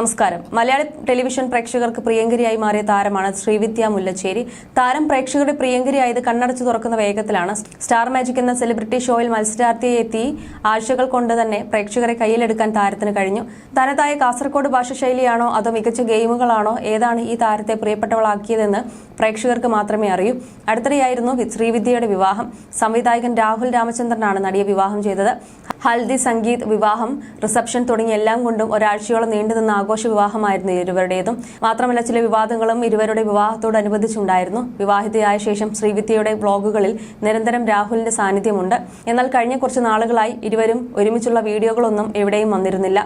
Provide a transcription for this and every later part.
നമസ്കാരം. മലയാളി ടെലിവിഷൻ പ്രേക്ഷകർക്ക് പ്രിയങ്കരിയായി മാറിയ താരമാണ് ശ്രീവിദ്യ മുല്ലച്ചേരി. താരം പ്രേക്ഷകരുടെ പ്രിയങ്കരിയായത് കണ്ണടച്ചു തുറക്കുന്ന വേഗത്തിലാണ്. സ്റ്റാർ മാജിക് എന്ന സെലിബ്രിറ്റി ഷോയിൽ മത്സരാർത്ഥിയെ എത്തി ആഴ്ചകൾ കൊണ്ട് തന്നെ പ്രേക്ഷകരെ കയ്യിലെടുക്കാൻ താരത്തിന് കഴിഞ്ഞു. തനതായ കാസർകോട് ഭാഷ ശൈലിയാണോ അതോ മികച്ച ഗെയിമുകളാണോ ഏതാണ് ഈ താരത്തെ പ്രിയപ്പെട്ടവളാക്കിയതെന്ന് പ്രേക്ഷകർക്ക് മാത്രമേ അറിയൂ. അടുത്തിടെയായിരുന്നു ശ്രീവിദ്യയുടെ വിവാഹം. സംവിധായകൻ രാഹുൽ രാമചന്ദ്രനാണ് നടിയെ വിവാഹം ചെയ്തത്. ഹൽദി സംഗീത് വിവാഹം റിസപ്ഷൻ തുടങ്ങി എല്ലാം കൊണ്ടും ഒരാഴ്ചയോളം നീണ്ടുനിന്ന ആഘോഷ വിവാഹമായിരുന്നു ഇരുവരുടേതും. മാത്രമല്ല ചില വിവാദങ്ങളും ഇരുവരുടെ വിവാഹത്തോടനുബന്ധിച്ചുണ്ടായിരുന്നു. വിവാഹിതയായ ശേഷം ശ്രീവിദ്യയുടെ ബ്ലോഗുകളിൽ നിരന്തരം രാഹുലിന്റെ സാന്നിധ്യമുണ്ട്. എന്നാൽ കഴിഞ്ഞ കുറച്ച് നാളുകളായി ഇരുവരും ഒരുമിച്ചുള്ള വീഡിയോകളൊന്നും എവിടെയും വന്നിരുന്നില്ല.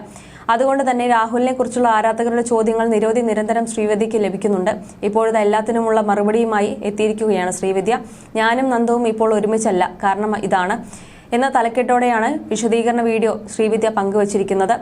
അതുകൊണ്ട് തന്നെ രാഹുലിനെ കുറിച്ചുള്ള ആരാധകരുടെ ചോദ്യങ്ങൾ നിരവധി നിരന്തരം ശ്രീവിദ്യയ്ക്ക് ലഭിക്കുന്നുണ്ട്. ഇപ്പോഴത് എല്ലാത്തിനുമുള്ള മറുപടിയുമായി എത്തിയിരിക്കുകയാണ് ശ്രീവിദ്യ. ഞാനും നന്ദവും ഇപ്പോൾ ഒരുമിച്ചല്ല. കാരണം ഇതാണ്. എന്ന തലക്കെട്ടോടെയാണ് വിശദീകരണ വീഡിയോ ശ്രീവിദ്യ പങ്കുവച്ചിരിക്കുന്നത്.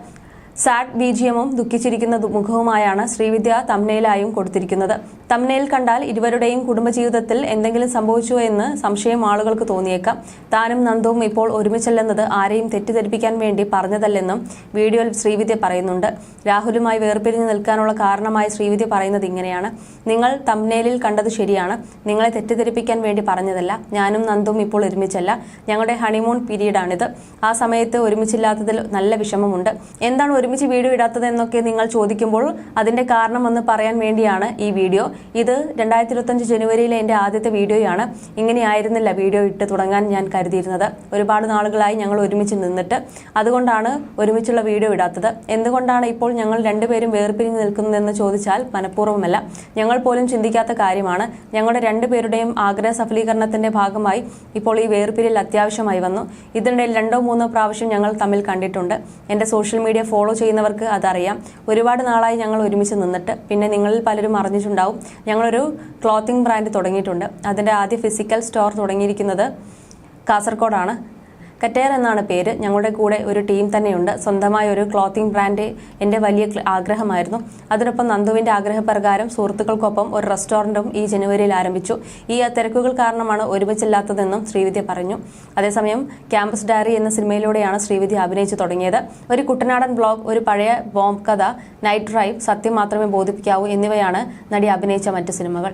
സാഡ് ബീജിയമും ദുഃഖിച്ചിരിക്കുന്ന മുഖവുമായാണ് ശ്രീവിദ്യ തമ്നയിലായും കൊടുത്തിരിക്കുന്നത്. തമ്നയിൽ കണ്ടാൽ ഇരുവരുടെയും കുടുംബജീവിതത്തിൽ എന്തെങ്കിലും സംഭവിച്ചോ എന്ന് സംശയം ആളുകൾക്ക് തോന്നിയേക്കാം. താനും നന്ദവും ഇപ്പോൾ ഒരുമിച്ചല്ലെന്നത് ആരെയും തെറ്റിദ്ധരിപ്പിക്കാൻ വേണ്ടി പറഞ്ഞതല്ലെന്നും വീഡിയോയിൽ ശ്രീവിദ്യ പറയുന്നുണ്ട്. രാഹുലുമായി വേർപിരിഞ്ഞു നിൽക്കാനുള്ള കാരണമായി ശ്രീവിദ്യ പറയുന്നത് ഇങ്ങനെയാണ്. നിങ്ങൾ തമ്നയിലിൽ കണ്ടത് ശരിയാണ്. നിങ്ങളെ തെറ്റിദ്ധരിപ്പിക്കാൻ വേണ്ടി പറഞ്ഞതല്ല. ഞാനും നന്ദും ഇപ്പോൾ ഒരുമിച്ചല്ല. ഞങ്ങളുടെ ഹണിമൂൺ പീരീഡാണിത്. ആ സമയത്ത് ഒരുമിച്ചില്ലാത്തതിൽ നല്ല വിഷമമുണ്ട്. എന്താണ് ഒരുമിച്ച് വീഡിയോ ഇടാത്തതെന്നൊക്കെ നിങ്ങൾ ചോദിക്കുമ്പോൾ അതിന്റെ കാരണം ഒന്ന് പറയാൻ വേണ്ടിയാണ് ഈ വീഡിയോ. ഇത് രണ്ടായിരത്തി ഇരുപത്തഞ്ച് ജനുവരിയിലെ എന്റെ ആദ്യത്തെ വീഡിയോയാണ്. ഇങ്ങനെയായിരുന്നില്ല വീഡിയോ ഇട്ട് തുടങ്ങാൻ ഞാൻ കരുതിയിരുന്നത്. ഒരുപാട് നാളുകളായി ഞങ്ങൾ ഒരുമിച്ച് നിന്നിട്ട് അതുകൊണ്ടാണ് ഒരുമിച്ചുള്ള വീഡിയോ ഇടാത്തത്. എന്തുകൊണ്ടാണ് ഇപ്പോൾ ഞങ്ങൾ രണ്ടുപേരും വേർപിരിഞ്ഞ് നിൽക്കുന്നതെന്ന് ചോദിച്ചാൽ മനഃപൂർവമല്ല. ഞങ്ങൾ പോലും ചിന്തിക്കാത്ത കാര്യമാണ്. ഞങ്ങളുടെ രണ്ടുപേരുടെയും ആഗ്രഹ സഫലീകരണത്തിന്റെ ഭാഗമായി ഇപ്പോൾ ഈ വേർപിരിൽ അത്യാവശ്യമായി വന്നു. ഇതിനിടയിൽ രണ്ടോ മൂന്നോ പ്രാവശ്യം ഞങ്ങൾ തമ്മിൽ കണ്ടിട്ടുണ്ട്. എന്റെ സോഷ്യൽ മീഡിയ ഫോളോ ചെയ്യുന്നവർക്ക് അതറിയാം. ഒരുപാട് നാളായി ഞങ്ങൾ ഒരുമിച്ച് നിന്നിട്ട് പിന്നെ നിങ്ങളിൽ പലരും അറിഞ്ഞിട്ടുണ്ടാവും. ഞങ്ങളൊരു ക്ലോത്തിങ് ബ്രാൻഡ് തുടങ്ങിയിട്ടുണ്ട്. അതിന്റെ ആദ്യ ഫിസിക്കൽ സ്റ്റോർ തുടങ്ങിയിരിക്കുന്നത് കാസർഗോഡാണ്. കറ്റേർ എന്നാണ് പേര്. ഞങ്ങളുടെ കൂടെ ഒരു ടീം തന്നെയുണ്ട്. സ്വന്തമായ ഒരു ക്ലോത്തിങ് ബ്രാൻഡ് എന്റെ വലിയ ആഗ്രഹമായിരുന്നു. അതിനൊപ്പം നന്ദുവിന്റെ ആഗ്രഹപ്രകാരം സുഹൃത്തുക്കൾക്കൊപ്പം ഒരു റെസ്റ്റോറന്റും ഈ ജനുവരിയിൽ ആരംഭിച്ചു. ഈ തിരക്കുകൾ കാരണമാണ് ഒരുമിച്ചില്ലാത്തതെന്നും ശ്രീവിദ്യ പറഞ്ഞു. അതേസമയം ക്യാമ്പസ് ഡയറി എന്ന സിനിമയിലൂടെയാണ് ശ്രീവിദ്യ അഭിനയിച്ചു തുടങ്ങിയത്. ഒരു കുട്ടനാടൻ ബ്ലോഗ് ഒരു പഴയ ബോംബ് കഥ നൈറ്റ് ഡ്രൈവ് സത്യം മാത്രമേ ബോധിപ്പിക്കാവൂ എന്നിവയാണ് നടി അഭിനയിച്ച മറ്റ് സിനിമകൾ.